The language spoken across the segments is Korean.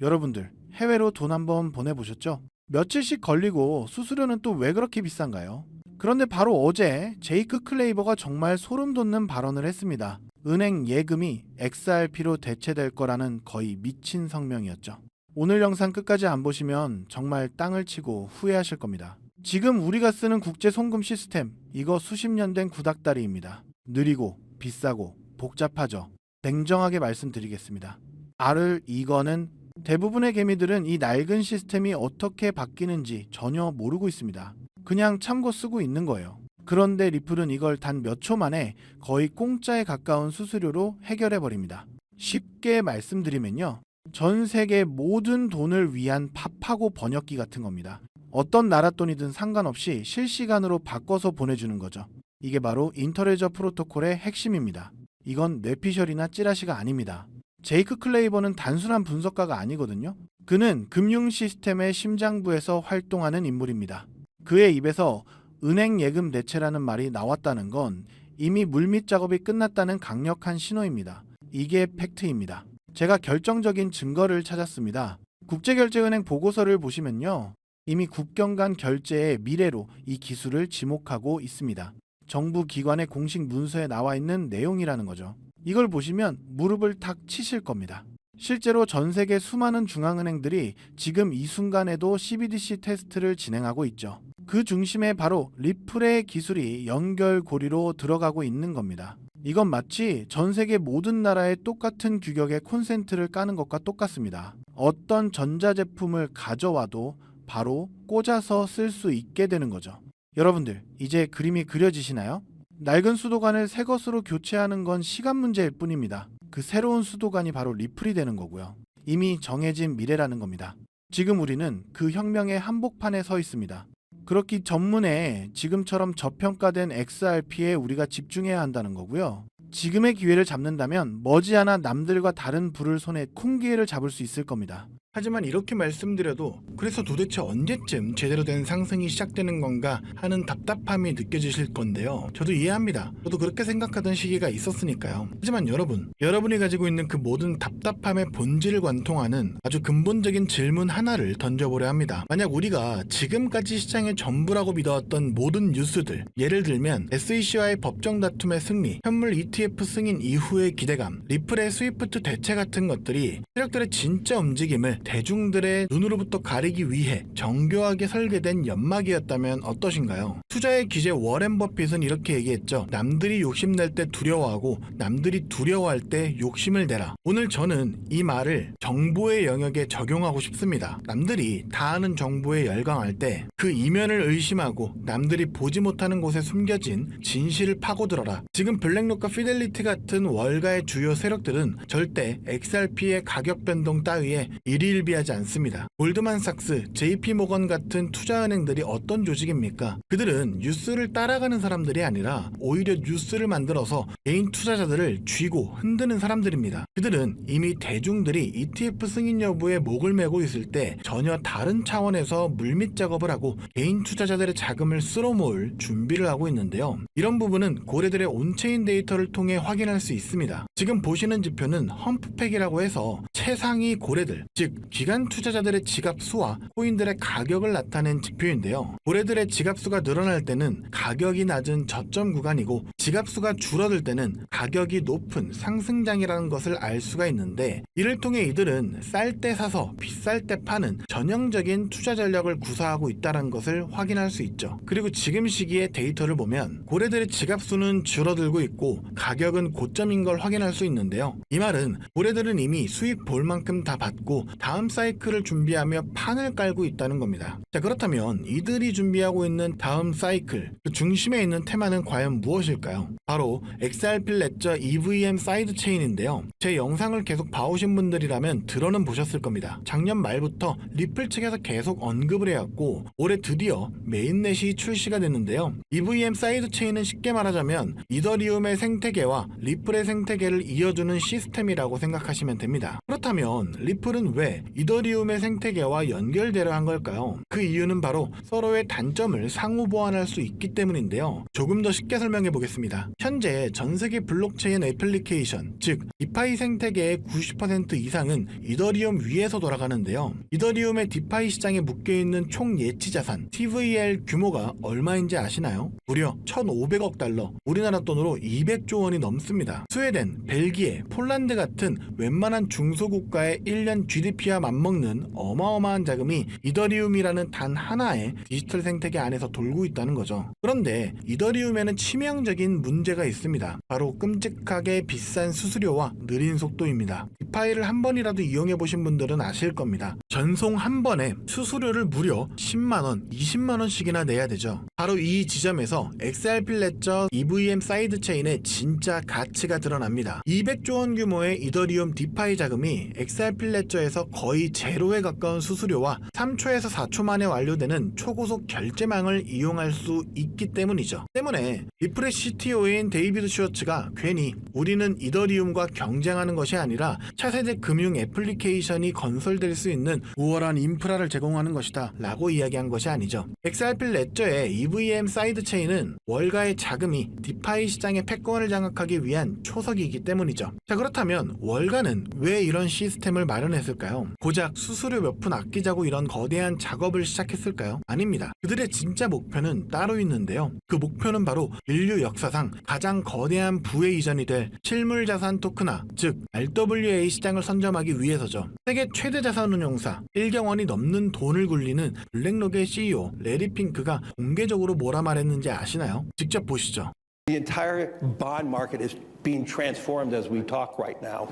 여러분들 해외로 돈 한번 보내보셨죠? 며칠씩 걸리고 수수료는 또 왜 그렇게 비싼가요? 그런데 바로 어제 제이크 클레이버가 정말 소름 돋는 발언을 했습니다. 은행 예금이 XRP로 대체될 거라는 거의 미친 성명이었죠. 오늘 영상 끝까지 안 보시면 정말 땅을 치고 후회하실 겁니다. 지금 우리가 쓰는 국제 송금 시스템 이거 수십 년 된 구닥다리입니다. 느리고 비싸고 복잡하죠. 냉정하게 말씀드리겠습니다. 알을 이거는 대부분의 개미들은 이 낡은 시스템이 어떻게 바뀌는지 전혀 모르고 있습니다. 그냥 참고 쓰고 있는 거예요. 그런데 리플은 이걸 단 몇 초 만에 거의 공짜에 가까운 수수료로 해결해 버립니다. 쉽게 말씀드리면요. 전 세계 모든 돈을 위한 팝하고 번역기 같은 겁니다. 어떤 나라 돈이든 상관없이 실시간으로 바꿔서 보내주는 거죠. 이게 바로 인터레저 프로토콜의 핵심입니다. 이건 뇌피셜이나 찌라시가 아닙니다. 제이크 클레이버는 단순한 분석가가 아니거든요. 그는 금융 시스템의 심장부에서 활동하는 인물입니다. 그의 입에서 은행 예금 대체라는 말이 나왔다는 건 이미 물밑 작업이 끝났다는 강력한 신호입니다. 이게 팩트입니다. 제가 결정적인 증거를 찾았습니다. 국제결제은행 보고서를 보시면요. 이미 국경 간 결제의 미래로 이 기술을 지목하고 있습니다. 정부 기관의 공식 문서에 나와 있는 내용이라는 거죠. 이걸 보시면 무릎을 탁 치실 겁니다. 실제로 전 세계 수많은 중앙은행들이 지금 이 순간에도 CBDC 테스트를 진행하고 있죠. 그 중심에 바로 리플의 기술이 연결고리로 들어가고 있는 겁니다. 이건 마치 전 세계 모든 나라의 똑같은 규격의 콘센트를 까는 것과 똑같습니다. 어떤 전자제품을 가져와도 바로 꽂아서 쓸 수 있게 되는 거죠. 여러분들, 이제 그림이 그려지시나요? 낡은 수도관을 새 것으로 교체하는 건 시간 문제일 뿐입니다. 그 새로운 수도관이 바로 리플이 되는 거고요. 이미 정해진 미래라는 겁니다. 지금 우리는 그 혁명의 한복판에 서 있습니다. 그렇기 전문에 지금처럼 저평가된 XRP에 우리가 집중해야 한다는 거고요. 지금의 기회를 잡는다면 머지않아 남들과 다른 불을 손에 콩기회를 잡을 수 있을 겁니다. 하지만 이렇게 말씀드려도 그래서 도대체 언제쯤 제대로 된 상승이 시작되는 건가 하는 답답함이 느껴지실 건데요. 저도 이해합니다. 저도 그렇게 생각하던 시기가 있었으니까요. 하지만 여러분, 여러분이 가지고 있는 그 모든 답답함의 본질을 관통하는 아주 근본적인 질문 하나를 던져보려 합니다. 만약 우리가 지금까지 시장의 전부라고 믿어왔던 모든 뉴스들, 예를 들면 SEC와의 법정 다툼의 승리, 현물 ETF 승인 이후의 기대감, 리플의 스위프트 대체 같은 것들이 세력들의 진짜 움직임을 대중들의 눈으로부터 가리기 위해 정교하게 설계된 연막이었다면 어떠신가요? 투자의 기재 워렌 버핏은 이렇게 얘기했죠. 남들이 욕심낼 때 두려워하고 남들이 두려워할 때 욕심을 내라. 오늘 저는 이 말을 정보의 영역에 적용하고 싶습니다. 남들이 다 아는 정보에 열광할 때 그 이면을 의심하고 남들이 보지 못하는 곳에 숨겨진 진실을 파고들어라. 지금 블랙록과 피델리티 같은 월가의 주요 세력들은 절대 XRP의 가격 변동 따위에 일 희일비하지 않습니다. 골드만삭스, JP모건 같은 투자은행들이 어떤 조직입니까? 그들은 뉴스를 따라가는 사람들이 아니라 오히려 뉴스를 만들어서 개인 투자자들을 쥐고 흔드는 사람들입니다. 그들은 이미 대중들이 ETF 승인 여부에 목을 메고 있을 때 전혀 다른 차원에서 물밑 작업을 하고 개인 투자자들의 자금을 쓸어 모을 준비를 하고 있는데요. 이런 부분은 고래들의 온체인 데이터를 통해 확인할 수 있습니다. 지금 보시는 지표는 험프팩이라고 해서 최상위 고래들, 즉 기관 투자자들의 지갑 수와 코인들의 가격을 나타낸 지표인데요. 고래들의 지갑 수가 늘어날 때는 가격이 낮은 저점 구간이고 지갑 수가 줄어들 때는 가격이 높은 상승장이라는 것을 알 수가 있는데 이를 통해 이들은 쌀 때 사서 비쌀 때 파는 전형적인 투자 전략을 구사하고 있다는 것을 확인할 수 있죠. 그리고 지금 시기의 데이터를 보면 고래들의 지갑 수는 줄어들고 있고 가격은 고점인 걸 확인할 수 있는데요. 이 말은 고래들은 이미 수익 볼 만큼 다 받고 다음 사이클을 준비하며 판을 깔고 있다는 겁니다. 자 그렇다면 이들이 준비하고 있는 다음 사이클 그 중심에 있는 테마는 과연 무엇일까요? 바로 XRP 레저 EVM 사이드 체인인데요. 제 영상을 계속 봐오신 분들이라면 들어는 보셨을 겁니다. 작년 말부터 리플 측에서 계속 언급을 해왔고 올해 드디어 메인넷이 출시가 됐는데요. EVM 사이드 체인은 쉽게 말하자면 이더리움의 생태계와 리플의 생태계를 이어주는 시스템이라고 생각하시면 됩니다. 그렇다면 리플은 왜 이더리움의 생태계와 연결되려 한 걸까요? 그 이유는 바로 서로의 단점을 상호 보완할 수 있기 때문인데요. 조금 더 쉽게 설명해 보겠습니다. 현재 전 세계 블록체인 애플리케이션, 즉 디파이 생태계의 90% 이상은 이더리움 위에서 돌아가는데요. 이더리움의 디파이 시장에 묶여 있는 총 예치 자산 TVL 규모가 얼마인지 아시나요? 무려 1,500억 달러, 우리나라 돈으로 200조 원이 넘습니다. 스웨덴, 벨기에, 폴란드 같은 웬만한 중소국가의 1년 GDP 와 맞먹는 어마어마한 자금이 이더리움이라는 단 하나의 디지털 생태계 안에서 돌고 있다는 거죠. 그런데 이더리움에는 치명적인 문제가 있습니다. 바로 끔찍하게 비싼 수수료와 느린 속도입니다. 디파이를 한 번이라도 이용해 보신 분들은 아실 겁니다. 전송 한 번에 수수료를 무려 10만원, 20만원씩이나 내야 되죠. 바로 이 지점에서 XRP 레저 EVM 사이드 체인의 진짜 가치가 드러납니다. 200조 원 규모의 이더리움 디파이 자금이 XRP 레저에서 거의 제로에 가까운 수수료와 3초에서 4초 만에 완료되는 초고속 결제망을 이용할 수 있기 때문이죠. 때문에 리플의 CTO인 데이비드 슈어츠가 괜히 우리는 이더리움과 경쟁하는 것이 아니라 차세대 금융 애플리케이션이 건설될 수 있는 우월한 인프라를 제공하는 것이다 라고 이야기한 것이 아니죠. XRP 레저의 EVM 사이드 체인은 월가의 자금이 디파이 시장의 패권을 장악하기 위한 초석이기 때문이죠. 자 그렇다면 월가는 왜 이런 시스템을 마련했을까요? 고작 수수료 몇 푼 아끼자고 이런 거대한 작업을 시작했을까요? 아닙니다. 그들의 진짜 목표는 따로 있는데요. 그 목표는 바로 인류 역사상 가장 거대한 부의 이전이 될 실물 자산 토크나 즉 RWA 시장을 선점하기 위해서죠. 세계 최대 자산 운용사 1경 원이 넘는 돈을 굴리는 블랙록의 CEO 레리 핑크가 공개적으로 뭐라 말했는지 아시나요? 직접 보시죠. The entire bond market is being transformed as we talk right now.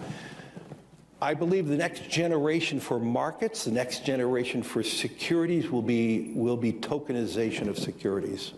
I believe the next generation for markets, the next generation for securities will be, will be tokenization of securities.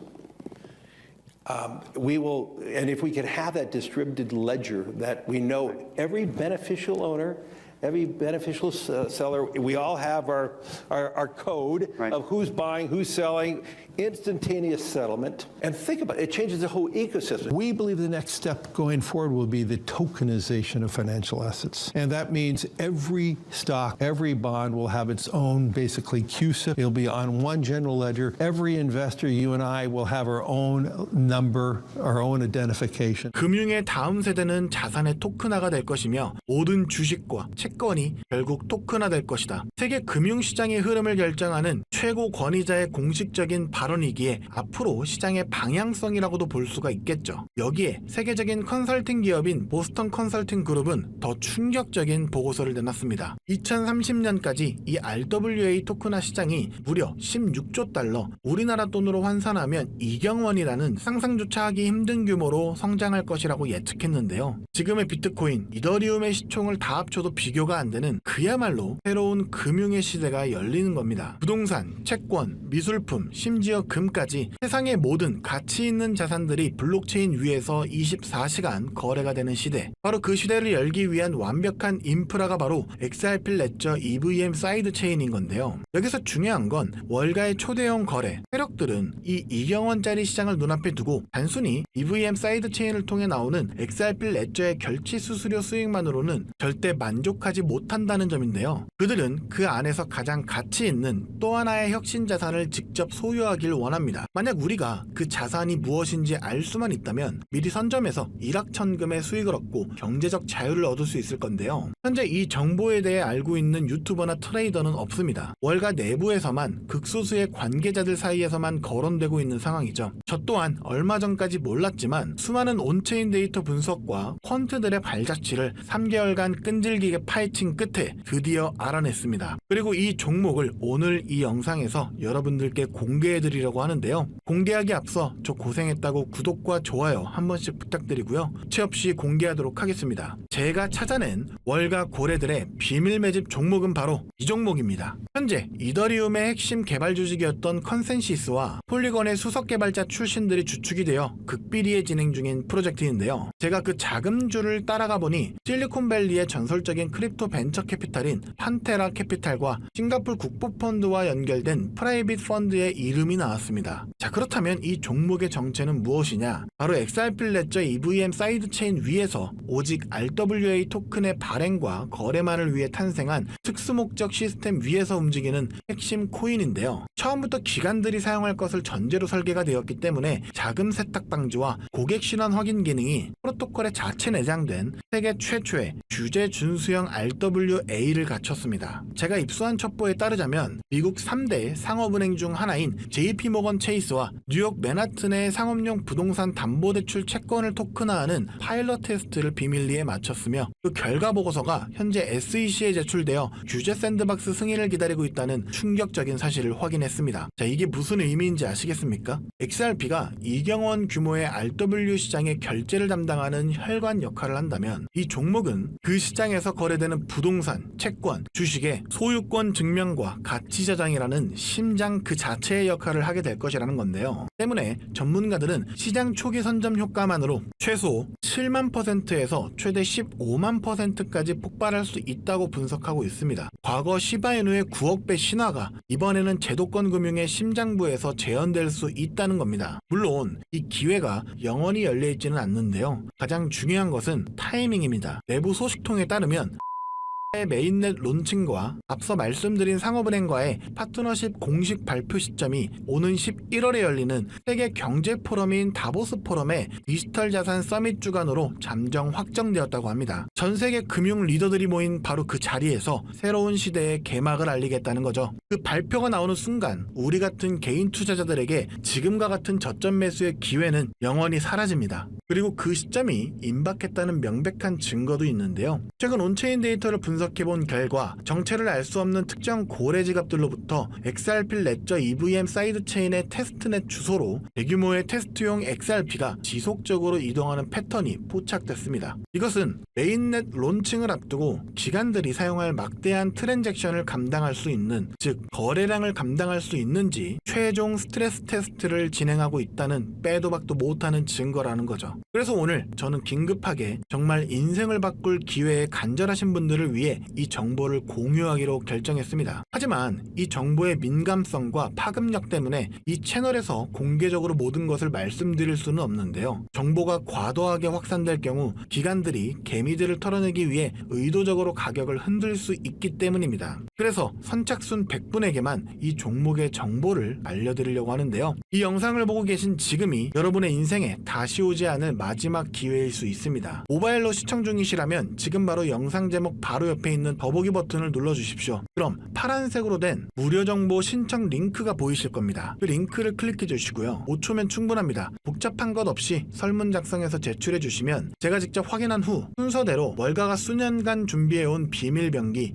Um, we will, and if we could have that distributed ledger that we know every beneficial owner, every beneficial s- seller, we all have our, our, our code Right. of who's buying, who's selling, instantaneous settlement. And think about it, it changes the whole ecosystem. We believe the next step going forward will be the tokenization of financial assets. And that means every stock, every bond will have its own basically CUSIP. It'll be on one general ledger. Every investor, you and I, will have our own number, our own identification. 금융의 다음 세대는 자산의 토큰화가 될 것이며 모든 주식과 채권이 결국 토큰화될 것이다. 세계 금융 시장의 흐름을 결정하는 최고 권위자의 공식적인 발언이기에 앞으로 시장의 방향성이라고도 볼 수가 있겠죠. 여기에 세계적인 컨설팅 기업인 보스턴 컨설팅 그룹은 더 충격적인 보고서를 내놨습니다. 2030년까지 이 RWA 토큰화 시장이 무려 16조 달러, 우리나라 돈으로 환산하면 2경 원이라는 상상조차 하기 힘든 규모로 성장할 것이라고 예측했는데요. 지금의 비트코인, 이더리움의 시총을 다 합쳐도 비교가 안 되는 그야말로 새로운 금융의 시대가 열리는 겁니다. 부동산, 채권, 미술품, 심지어 금까지 세상의 모든 가치 있는 자산들이 블록체인 위에서 24시간 거래가 되는 시대. 바로 그 시대를 열기 위한 완벽한 인프라가 바로 XRP 레저 EVM 사이드 체인인 건데요. 여기서 중요한 건 월가의 초대형 거래, 세력들은 이 2경 원짜리 시장을 눈앞에 두고 단순히 EVM 사이드 체인을 통해 나오는 XRP 레저의 결치 수수료 수익만으로는 절대 만족하지 못한다는 점인데요. 그들은 그 안에서 가장 가치 있는 또 하나의 혁신 자산을 직접 소유하 길 원합니다. 만약 우리가 그 자산이 무엇인지 알 수만 있다면 미리 선점해서 일확천금의 수익을 얻고 경제적 자유를 얻을 수 있을 건데요. 현재 이 정보에 대해 알고 있는 유튜버나 트레이더는 없습니다. 월가 내부에서만 극소수의 관계자들 사이에서만 거론되고 있는 상황이죠. 저 또한 얼마 전까지 몰랐지만 수많은 온체인 데이터 분석과 퀀트들의 발자취를 3개월간 끈질기게 파헤친 끝에 드디어 알아냈습니다. 그리고 이 종목을 오늘 이 영상에서 여러분들께 공개해드 리려고 하는데요. 공개하기 앞서 저 고생했다고 구독과 좋아요 한 번씩 부탁드리고요. 채 없이 공개하도록 하겠습니다. 제가 찾아낸 월가 고래들의 비밀 매집 종목은 바로 이 종목입니다. 현재 이더리움의 핵심 개발 조직이었던 컨센시스와 폴리건의 수석 개발자 출신들이 주축이 되어 극비리에 진행 중인 프로젝트인데요. 제가 그 자금줄을 따라가 보니 실리콘밸리의 전설적인 크립토 벤처 캐피탈인 판테라 캐피탈과 싱가폴 국부펀드와 연결된 프라이빗 펀드의 이름이 나왔습니다. 자 그렇다면 이 종목의 정체는 무엇이냐? 바로 XRP 레저 EVM 사이드체인 위에서 오직 RWA 토큰의 발행과 거래만을 위해 탄생한 특수목적 시스템 위에서 움직이는 핵심 코인인데요. 처음부터 기관들이 사용할 것을 전제로 설계가 되었기 때문에 자금 세탁 방지와 고객 신원 확인 기능이 프로토콜에 자체 내장된 세계 최초의 규제 준수형 RWA를 갖췄습니다. 제가 입수한 첩보에 따르자면 미국 3대 상업은행 중 하나인 JP모건 체이스와 뉴욕 맨하튼의 상업용 부동산 담보대출 채권을 토큰화하는 파일럿 테스트를 비밀리에 마쳤으며 그 결과 보고서가 현재 SEC에 제출되어 규제 샌드박스 승인을 기다리고 있다는 충격적인 사실을 확인했습니다. 자, 이게 무슨 의미인지 아시겠습니까? XRP가 이경원 규모의 RW 시장의 결제를 담당하는 혈관 역할을 한다면 이 종목은 그 시장에서 거래되는 부동산, 채권, 주식의 소유권 증명과 가치 저장이라는 심장 그 자체의 역할을 하게 될 것이라는 건데요. 때문에 전문가들은 시장 초기 선점 효과만으로 최소 7만 퍼센트에서 최대 15만 퍼센트까지 폭발할 수 있다고 분석하고 있습니다. 과거 시바이누의 9억 배 신화가 이번에는 제도권 금융의 심장부에서 재현될 수 있다는 겁니다. 물론 이 기회가 영원히 열려 있지는 않는데요. 가장 중요한 것은 타이밍입니다. 내부 소식통에 따르면 의 메인넷 론칭과 앞서 말씀드린 상업은행과의 파트너십 공식 발표 시점이 오는 11월에 열리는 세계 경제 포럼인 다보스 포럼의 디지털 자산 서밋 주간으로 잠정 확정되었다고 합니다. 전 세계 금융 리더들이 모인 바로 그 자리에서 새로운 시대의 개막을 알리겠다는 거죠. 그 발표가 나오는 순간 우리 같은 개인 투자자들에게 지금과 같은 저점 매수의 기회는 영원히 사라집니다. 그리고 그 시점이 임박했다는 명백한 증거도 있는데요. 최근 온체인 데이터를 분석 해본 결과 정체를 알 수 없는 특정 고래 지갑들로부터 XRP 레저 EVM 사이드 체인의 테스트넷 주소로 대규모의 테스트용 XRP가 지속적으로 이동하는 패턴이 포착됐습니다. 이것은 메인넷 론칭을 앞두고 기관들이 사용할 막대한 트랜잭션을 감당할 수 있는 즉 거래량을 감당할 수 있는지 최종 스트레스 테스트를 진행하고 있다는 빼도 박도 못하는 증거라는 거죠. 그래서 오늘 저는 긴급하게 정말 인생을 바꿀 기회에 간절하신 분들을 위해 이 정보를 공유하기로 결정했습니다. 하지만 이 정보의 민감성과 파급력 때문에 이 채널에서 공개적으로 모든 것을 말씀드릴 수는 없는데요. 정보가 과도하게 확산될 경우 기관들이 개미들을 털어내기 위해 의도적으로 가격을 흔들 수 있기 때문입니다. 그래서 선착순 100분에게만 이 종목의 정보를 알려드리려고 하는데요. 이 영상을 보고 계신 지금이 여러분의 인생에 다시 오지 않을 마지막 기회일 수 있습니다. 모바일로 시청 중이시라면 지금 바로 영상 제목 바로 옆에 있는 더보기 버튼을 눌러주십시오. 그럼 파란색으로 된 무료 정보 신청 링크가 보이실 겁니다. 그 링크를 클릭해 주시고요. 5초면 충분합니다. 복잡한 것 없이 설문 작성해서 제출해 주시면 제가 직접 확인한 후 순서대로 월가가 수년간 준비해온 비밀 병기 의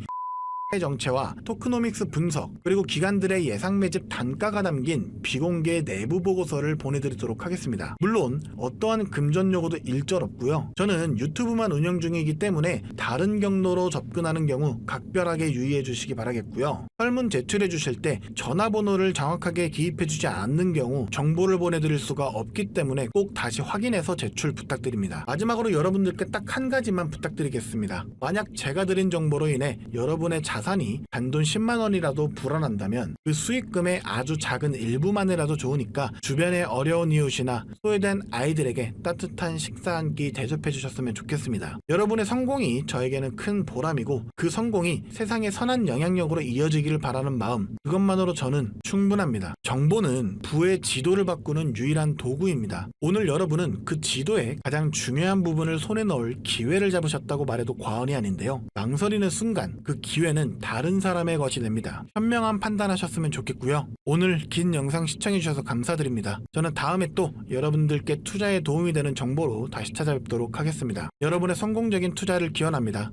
정체와 토크노믹스 분석 그리고 기관들의 예상 매집 단가가 담긴 비공개 내부 보고서를 보내드리도록 하겠습니다. 물론 어떠한 금전 요구도 일절 없고요. 저는 유튜브만 운영 중이기 때문에 다른 경로로 접근하는 경우 각별하게 유의해 주시기 바라겠고요. 설문 제출해 주실 때 전화번호를 정확하게 기입해 주지 않는 경우 정보를 보내드릴 수가 없기 때문에 꼭 다시 확인해서 제출 부탁드립니다. 마지막으로 여러분들께 딱 한 가지만 부탁드리겠습니다. 만약 제가 드린 정보로 인해 여러분의 자 산이 단돈 10만 원이라도 불어난다면 그 수익금의 아주 작은 일부만이라도 좋으니까 주변의 어려운 이웃이나 소외된 아이들에게 따뜻한 식사 한 끼 대접해 주셨으면 좋겠습니다. 여러분의 성공이 저에게는 큰 보람이고 그 성공이 세상의 선한 영향력으로 이어지기를 바라는 마음 그것만으로 저는 충분합니다. 정보는 부의 지도를 바꾸는 유일한 도구입니다. 오늘 여러분은 그 지도의 가장 중요한 부분을 손에 넣을 기회를 잡으셨다고 말해도 과언이 아닌데요. 망설이는 순간 그 기회는 다른 사람의 것이 됩니다. 현명한 판단하셨으면 좋겠고요. 오늘 긴 영상 시청해주셔서 감사드립니다. 저는 다음에 또 여러분들께 투자에 도움이 되는 정보로 다시 찾아뵙도록 하겠습니다. 여러분의 성공적인 투자를 기원합니다.